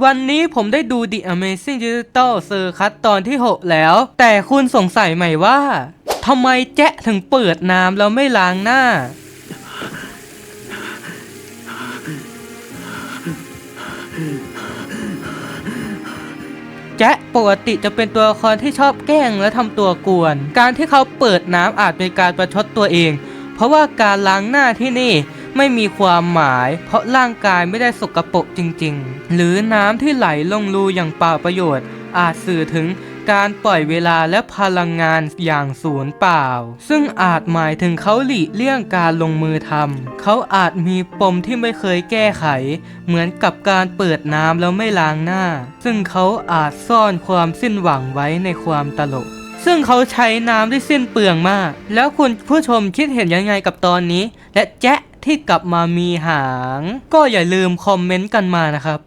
วันนี้ผมได้ดู The Amazing Digital Circus ตอนที่ 6 แล้ว แต่คุณสงสัยไหมว่าทำไมแจ๊ะถึงเปิดน้ำแล้วไม่ล้างหน้า แจ๊ะปกติจะเป็นตัวละครที่ชอบแกล้งและทำตัวกวน การที่เขาเปิดน้ำอาจเป็นการประชดตัวเอง เพราะว่าการล้างหน้าที่นี่ ไม่มีความหมาย เพราะร่างกายไม่ได้สกปรกจริง ๆ หรือน้ำที่ไหลลงรูอย่างเปล่าประโยชน์ อาจสื่อถึงการปล่อยเวลาและพลังงานอย่างสูญเปล่า ซึ่งอาจหมายถึงเขาหลีกเลี่ยงการลงมือทำ เขาอาจมีปมที่ไม่เคยแก้ไข เหมือนกับการเปิดน้ำแล้วไม่ล้างหน้า ซึ่งเขาอาจซ่อนความสิ้นหวังไว้ในความตลก ซึ่งเขาใช้น้ำได้สิ้นเปลืองมาก แล้วคุณผู้ชมคิดเห็นยังไงกับตอนนี้ และแจ๊ะ ที่กลับมามีหาง ก็อย่าลืมคอมเมนต์กันมานะครับ